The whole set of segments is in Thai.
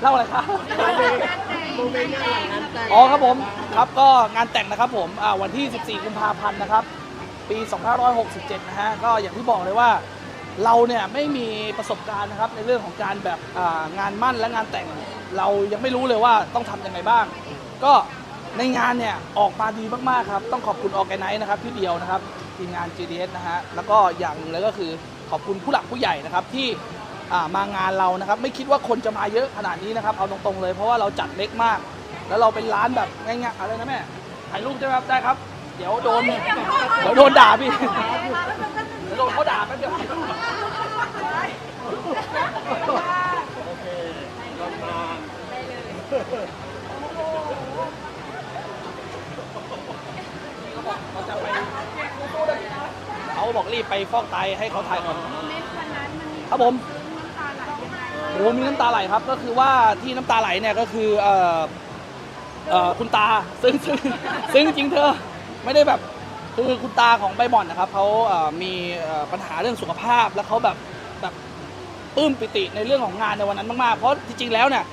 เล่าอะไรครับโมเมนต์งานหลังงานแต่งอ๋อครับผมครับก็งานแต่งนะครับผมอ่าวันที่ 14 กุมภาพันธ์นะครับ ปี 2567 นะฮะก็อย่างที่บอกเลยว่าเราเนี่ยไม่มีประสบการณ์นะครับในเรื่องของการแบบอ่างานมั่นและงานแต่ง เรายังไม่รู้เลยว่าต้องทำยังไงบ้าง ก็ในงานเนี่ยออกมาดีมากๆครับ ต้องขอบคุณออแกไนซ์นะครับพี่เดียวนะครับทีมงาน GDS นะฮะแล้วก็อย่างหนึ่งเลยก็คือขอบคุณผู้หลักผู้ใหญ่นะครับที่อ่า มางานเรานะครับ ไม่คิดว่าคนจะมาเยอะขนาดนี้นะครับ เอาตรงๆเลยเพราะว่าเราจัดเล็กมาก แล้วเราเป็นร้านแบบง่ายๆอะไรนะแม่ถ่ายรูปได้ไหมครับได้ครับ เดี๋ยวโดนเดี๋ยวโดนด่าพี่เดี๋ยวโดนเขาด่าแป๊บเดียวโอเคลงมาเขาจะไปเขาบอกรีบไปฟอกไตให้เขาถ่ายก่อนครับผม โอ้มีน้ำตาไหลครับก็คือว่าที่น้ำตาไหลเนี่ยก็คือเอ่อเอ่อคุณตาซึ่งซึ่งซึ่งจริงเธอไม่ได้แบบคือคุณตาของใบหม่อนนะครับเขาเอ่อมีเอ่อปัญหาเรื่องสุขภาพแล้วเขาแบบแบบปลื้มปิติในเรื่องของงานในวันนั้นมากๆเพราะจริงๆแล้วเนี่ย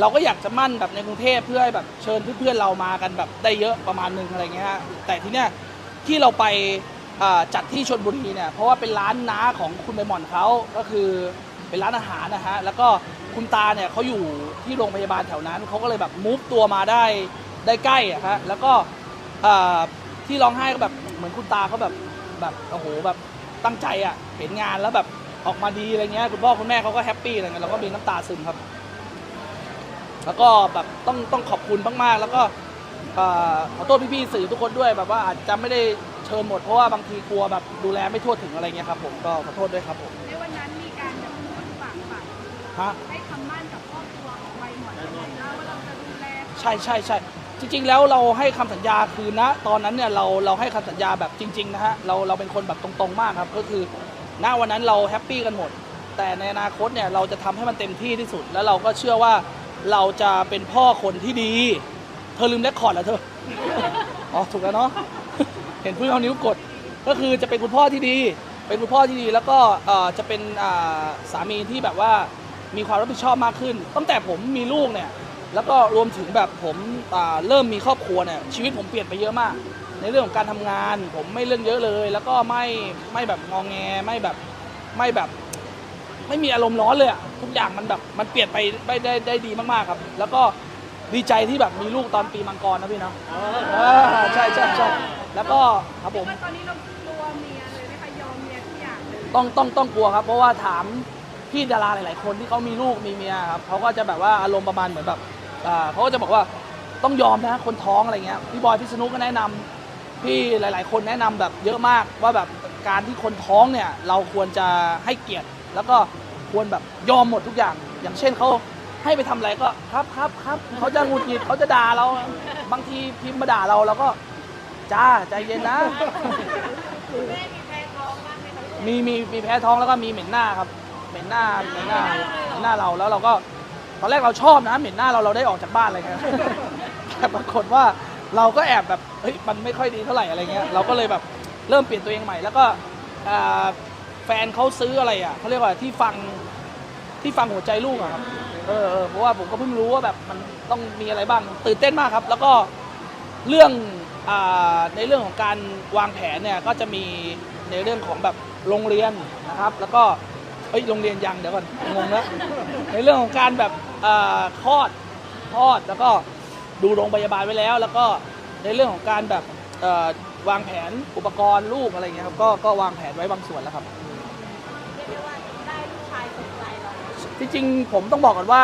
เราก็อยากจะมั่นแบบในกรุงเทพเพื่อให้แบบเชิญเพื่อนๆเรามากันแบบได้เยอะประมาณนึงอะไรเงี้ยฮะแต่ทีเนี้ยที่เราไปเอ่อจัดที่ชนบุรีเนี่ยเพราะว่าเป็นร้านน้าของคุณใบหม่อนเขาก็คือ เป็นร้านอาหารนะฮะแล้วก็คุณตาเนี่ยเขาอยู่ที่โรงพยาบาลแถวนั้นเขาก็เลยแบบมูฟตัวมาได้ได้ใกล้อะฮะแล้วก็ที่ร้องไห้ก็แบบเหมือนคุณตาเขาแบบแบบโอ้โหแบบตั้งใจอะเห็นงานแล้วแบบออกมาดีอะไรเงี้ยคุณพ่อคุณแม่เขาก็แฮปปี้อะไรเงี้ยเราก็มีน้ำตาซึมครับ แล้วก็แบบต้องต้องขอบคุณมากๆ แล้วก็ขอโทษพี่ๆสื่อทุกคนด้วยแบบว่าอาจจะไม่ได้เชิญหมดเพราะว่าบางทีกลัวแบบดูแลไม่ทั่วถึงอะไรเงี้ยครับผมก็ขอโทษด้วยครับผมการแบบพูดฝากฝัง ฮะ ให้คำมั่นกับครอบครัวของใบหมอนยังไงนะว่าเราจะดูแลใช่ใช่ใช่จริง ๆ แล้วเราให้คำสัญญาคือณตอนนั้นเนี่ยเราเราให้คำสัญญาแบบจริง ๆ นะฮะเราเราเป็นคนแบบตรงๆ มากครับ ก็คือณวันนั้นเราแฮปปี้กันหมด แต่ในอนาคตเนี่ยเราจะทำให้มันเต็มที่ที่สุด แล้วเราก็เชื่อว่าเราจะเป็นพ่อคนที่ดี เธอลืมเลคคอร์ดเหรอเธอ อ๋อถูกแล้วเนาะ เห็นเพื่อนเอานิ้วกด ก็คือจะเป็นคุณพ่อที่ดี เป็นคุณพ่อที่ดีแล้วก็เอ่อจะเป็นอ่าสามีที่แบบว่า มีความรับผิดชอบมากขึ้น ตั้งแต่ผมมีลูกเนี่ยแล้วก็รวมถึงแบบผมอ่าเริ่มมีครอบครัวเนี่ยชีวิตผมเปลี่ยนไปเยอะมาก ในเรื่องของการทำงาน ผมไม่เรื่องเยอะเลย แล้วก็ไม่ไม่แบบงองแงไม่แบบไม่แบบ ไม่มีอารมณ์ร้อนเลยอะทุกอย่างมันแบบมันเปลี่ยนไปได้ได้ได้ดีมากๆครับ แล้วก็ดีใจที่แบบมีลูกตอนปีมังกรนะพี่เนาะเออใช่ใช่ใช่แล้วก็ครับผมว่าตอนนี้เรากลัวเมียเลยไหมคะยอมเมียทุกอย่างเลยต้องต้องต้องกลัวครับ เพราะว่าถาม พี่ดาราหลาย ๆ คนที่เขามีลูกมีเมียครับเขาก็จะแบบว่าอารมณ์ประมาณเหมือนแบบอ่าเขาก็จะบอกว่าต้องยอมนะคนท้องอะไรเงี้ยพี่บอยพี่สนุกก็แนะนำพี่หลาย ๆ คนแนะนำแบบเยอะมากว่าแบบการที่คนท้องเนี่ยเราควรจะให้เกียรติ แล้วก็ควรแบบยอมหมดทุกอย่าง อย่างเช่นเขาให้ไปทำอะไรก็ครับครับครับเขาจะหงุดหงิดเขาจะด่าเราบางทีพิมพ์มาด่าเราเราก็จ้าใจเย็นนะมีมีมีแพ้ท้องแล้วก็มีเหม็นหน้าครับ เหม็นหน้าเหม็นหน้าเหม็นหน้าเราแล้วเราก็ตอนแรกเราชอบนะเหม็นหน้าเราเราได้ออกจากบ้านอะไรเงี้ย แต่ปรากฏว่าเราก็แอบแบบเฮ้ยมันไม่ค่อยดีเท่าไหร่อะไรเงี้ยเราก็เลยแบบเริ่มเปลี่ยนตัวเองใหม่ แล้วก็อ่าแฟนเขาซื้ออะไรอะเขาเรียกว่าที่ฟังที่ฟังหัวใจลูกอะครับเออเออเพราะว่าผมก็เพิ่งรู้ว่าแบบมันต้องมีอะไรบ้างตื่นเต้นมากครับ แล้วก็เรื่องอาในเรื่องของการวางแผนเนี่ยก็จะมีในเรื่องของแบบโรงเรียนนะครับ แล้วก็ ฮ้ยโรงเรียนยังเดี๋ยวก่อนงงแล้วในเรื่องของการแบบอาคลอดคลอดแล้วก็ดูโรงพยาบาลไว้แล้ว แล้วก็ในเรื่องของการแบบเอ่อวางแผนอุปกรณ์ลูกอะไรเงี้ยครับก็ก็วางแผนไว้บางส่วนแล้วครับเรียกได้ว่าได้ลูกชายสนใจเราจริงๆผมต้องบอกก่อนว่า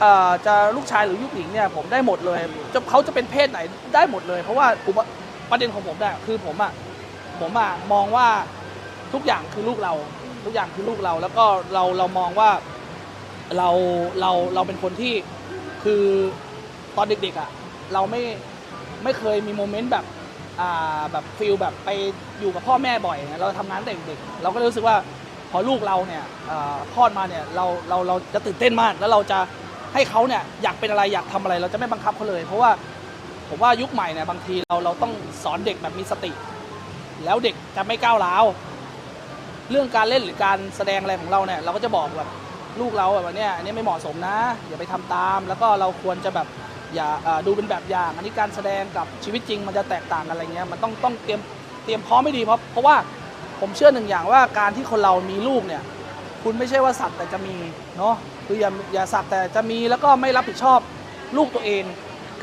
เอ่อจะลูกชายหรือลูกหญิงเนี่ยผมได้หมดเลยจะเขาจะเป็นเพศไหนได้หมดเลย เพราะว่าอุปประเด็นของผมเนี่ยคือผมอะผมอะมองว่าทุกอย่างคือลูกเรา ทุกอย่างคือลูกเรา แล้วก็เราเรามองว่าเราเราเราเป็นคนที่คือตอนเด็กๆอะเราไม่ไม่เคยมีโมเมนต์แบบอ่าแบบฟิลแบบไปอยู่กับพ่อแม่บ่อยเราทำงานตั้งแต่เด็กๆเราก็เลยรู้สึกว่าพอลูกเราเนี่ยเอ่อคลอดมาเนี่ยเราเราเราจะตื่นเต้นมาก แล้วเราจะให้เขาเนี่ยอยากเป็นอะไรอยากทำอะไรเราจะไม่บังคับเขาเลย เพราะว่าผมว่ายุคใหม่เนี่ยบางทีเราเราต้องสอนเด็กแบบมีสติ แล้วเด็กจะไม่ก้าวร้าว เรื่องการเล่นหรือการแสดงอะไรของเราเนี่ยเราก็จะบอกแบบลูกเราแบบเนี่ยอันนี้ไม่เหมาะสมนะ อย่าไปทำตาม แล้วก็เราควรจะแบบอย่าดูเป็นแบบอย่าง อันนี้การแสดงกับชีวิตจริงมันจะแตกต่างกันอะไรเงี้ยมันต้องต้องเตรียมเตรียมพร้อมไม่ดีเพราะเพราะว่าผมเชื่อหนึ่งอย่างว่าการที่คนเรามีลูกเนี่ยคุณไม่ใช่ว่าสักแต่จะมีเนาะคืออย่าอย่าสักแต่จะมีแล้วก็ไม่รับผิดชอบลูกตัวเอง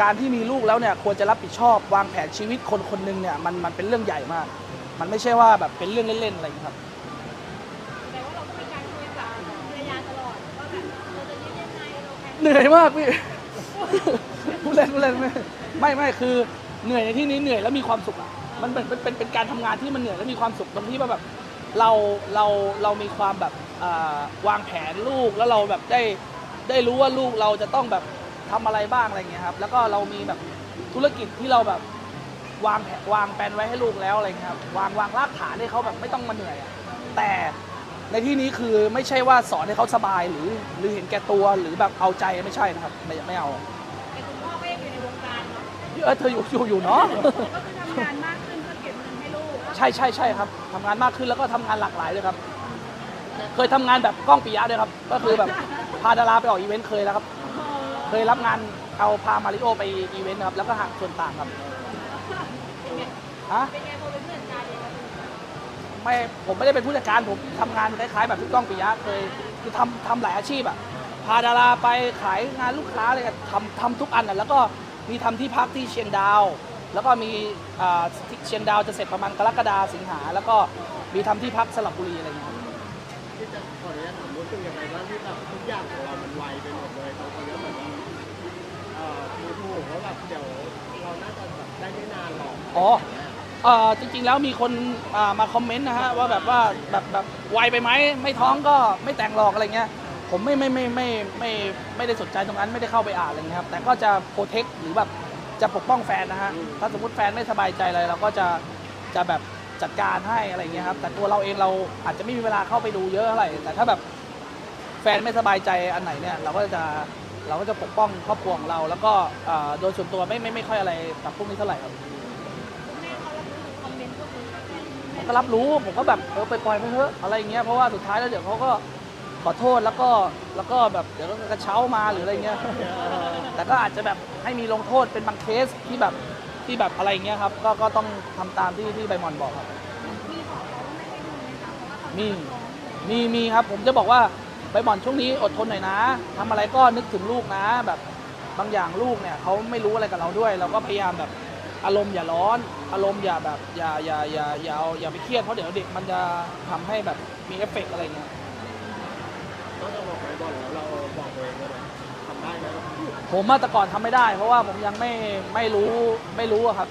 การที่มีลูกแล้วเนี่ยควรจะรับผิดชอบวางแผนชีวิตคนคนหนึ่งเนี่ยมันมันเป็นเรื่องใหญ่มาก มันไม่ใช่ว่าแบบเป็นเรื่องเล่นๆอะไรอย่างเงี้ยครับ แต่ว่าเราก็มีการคุยกับภรรยาตลอดว่าแบบเราจะยืดยังไง เหนื่อยมากพี่ พูดเล่นพูดเล่นไม่ไม่ไม่คือเหนื่อยในที่นี้เหนื่อยแล้วมีความสุขอะมันเป็นเป็นเป็นเป็นการทำงานที่มันเหนื่อยแล้วมีความสุขตรงที่ว่าแบบเราเราเรามีความแบบอ่าวางแผนลูกแล้วเราแบบได้ได้รู้ว่าลูกเราจะต้องแบบทำอะไรบ้างอะไรเงี้ยครับ แล้วก็เรามีแบบธุรกิจที่เราแบบ วางแผนวางแผนไว้ให้ลูกแล้วอะไรเงี้ยครับวางวางรากฐานให้เขาแบบไม่ต้องมาเหนื่อยอะแต่ ในที่นี้คือไม่ใช่ว่าสอนให้เขาสบายหรือหรือเห็นแก่ตัวหรือแบบเอาใจไม่ใช่นะครับ ไม่ไม่เอาแต่คุณพ่อก็ยังอยู่ในวงการเนาะเออเธออยู่อยู่อยู่เนาะก็คือทำงานมากขึ้นเพื่อเก็บเงินให้ลูกใช่ใช่ใช่ครับทำงานมากขึ้นแล้วก็ทำงานหลากหลายเลยครับ เคยทำงานแบบกล้องปิยะด้วยครับ ก็คือแบบพาดาราไปออกอีเวนต์เคยแล้วครับ เคยรับงานเอาพามาริโอไปอีเวนต์ครับแล้วก็หักส่วนต่างครับฮะเป็นไงพอเป็นเพื่อนกันเนี่ย ไม่ผมไม่ได้เป็นผู้จัดการผมทำงานคล้ายๆแบบพี่ก้องปิยะเคยคือทำทำหลายอาชีพอะพาดาราไปขายงานลูกค้าอะไรกันทำทำทุกอันอะแล้วก็มีทำที่พักที่เชียงดาว แล้วก็มีอ่าที่เชียงดาวจะเสร็จประมาณกรกฎาสิงหา แล้วก็มีทำที่พักสระบุรีอะไรอย่างเงี้ย ที่จะขออนุญาตถามรู้สึกยังไงบ้างที่แบบทุกอย่างของเรามันไวไปหมดเลยตอนนี้เหมือนว่าเอ่อดูถูกว่าแบบเดี๋ยวเราน่าจะแบบได้ไม่นานหรอก อ๋อ เอ่อจริงๆแล้วมีคนอ่ามาคอมเมนต์นะฮะว่าแบบว่าแบบแบบไวไปไหมไม่ท้องก็ไม่แต่งหรอกอะไรเงี้ยผมไม่ไม่ไม่ไม่ไม่ไม่ได้สนใจตรงนั้นไม่ได้เข้าไปอ่านอะไรเงี้ยครับแต่ก็จะโปรเทคหรือแบบจะปกป้องแฟนนะฮะถ้าสมมติแฟนไม่สบายใจอะไรเราก็จะจะแบบจัดการให้อะไรเงี้ยครับแต่ตัวเราเองเราอาจจะไม่มีเวลาเข้าไปดูเยอะเท่าไหร่แต่ถ้าแบบแฟนไม่สบายใจอันไหนเนี่ยเราก็จะเราก็จะปกป้องครอบครัวของเรา แล้วก็อ่าโดยส่วนตัวไม่ไม่ไม่ค่อยอะไรกับพวกนี้เท่าไหร่ครับ ก็รับรู้ ผมก็แบบเออไปปล่อยไปเถอะอะไรเงี้ยเพราะว่าสุดท้ายแล้วเดี๋ยวเขาก็ขอโทษแล้วก็แล้วก็แบบเดี๋ยวก็กระเช้ามาหรืออะไรเงี้ยแต่ก็อาจจะแบบให้มีลงโทษเป็นบางเคสที่แบบที่แบบอะไรเงี้ยครับ ก็ก็ต้องทำตามที่ที่ใบมอนบอกครับ มีมีมีครับ ผมจะบอกว่าใบมอนช่วงนี้อดทนหน่อยนะทำอะไรก็นึกถึงลูกนะ แบบบางอย่างลูกเนี่ยเขาไม่รู้อะไรกับเราด้วย เราก็พยายามแบบ อารมณ์อย่าร้อน อารมณ์อย่าแบบอย่าอย่าอย่าอย่าเอาอย่าไปเครียดเพราะเดี๋ยวเด็กมันจะทำให้แบบมีเอฟเฟกต์อะไรเงี้ยนอกจากบอกไปบอลแล้วเราบอกตัวเองด้วยนะทำได้ไหมผมมาแต่ก่อนทำไม่ได้ เพราะว่าผมยังไม่ไม่รู้ไม่รู้อะครับ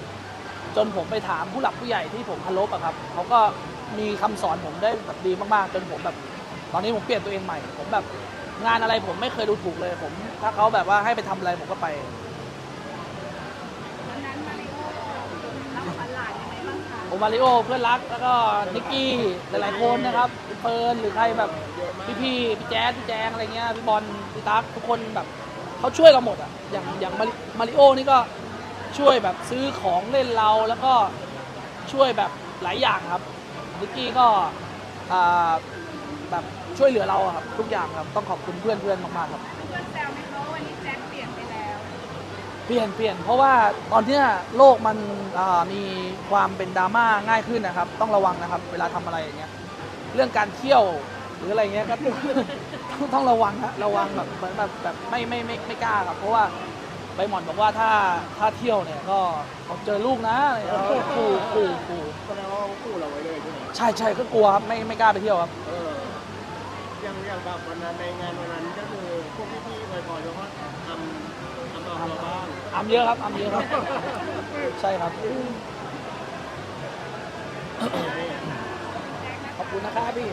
จนผมไปถามผู้หลักผู้ใหญ่ที่ผมเคารพอะครับเขาก็มีคำสอนผมได้แบบดีมากๆ จนผมแบบ ตอนนี้ผมเปลี่ยนตัวเองใหม่ ผมแบบงานอะไรผมไม่เคยดูถูกเลย ผม ถ้าเขาแบบว่าให้ไปทำอะไรผมก็ไป วันนั้นมาริโอรับขวัญหลานยังไงบ้างคะ โอมาริโอเพื่อนรักแล้วก็นิกกี้หลายๆคนนะครับเฟิร์นหรือใครแบบพี่พี่พี่แจ๊ดพี่แจงอะไรเงี้ยพี่บอลพี่ตั๊กทุกคนแบบเขาช่วยเราหมดอะอย่างอย่างมาริโอนี่ก็ช่วยแบบซื้อของเล่นเราแล้วก็ช่วยแบบหลายอย่างครับนิกกี้ก็อ่าแบบช่วยเหลือเราครับทุกอย่างครับต้องขอบคุณเพื่อนเพื่อนๆมากๆครับ ปลี่ยนเปลี่ยนเพราะว่าตอนเนี้ยโลกมันอ่ามีความเป็นดราม่าง่ายขึ้นนะครับ ต้องระวังนะครับ เวลาทำอะไรอย่างเงี้ยเรื่องการเที่ยวหรืออะไรเงี้ยก็ ต้องต้องระวังฮะระวังแบบเหมือนแบบแบบไม่ไม่ไม่ไม่กล้าครับ เพราะว่าใบหมอนบอกว่าถ้าถ้าเที่ยวเนี่ยก็ผมเจอลูกนะอะไรเงี้ยขู่ขู่ขู่แสดงว่าเขาคู่เราไว้เลยใช่ไหมใช่ใช่ก็กลัวครับไม่ไม่กล้าไปเที่ยวครับ เอออย่างอย่างแบบวันนั้นในงานวันนั้นก็คือพวกพี่ๆไวยพรเขาก็ทำทำเอาเราบ้างอำเยอะครับอำเยอะครับ ใช่ครับ ขอบคุณนะครับพี่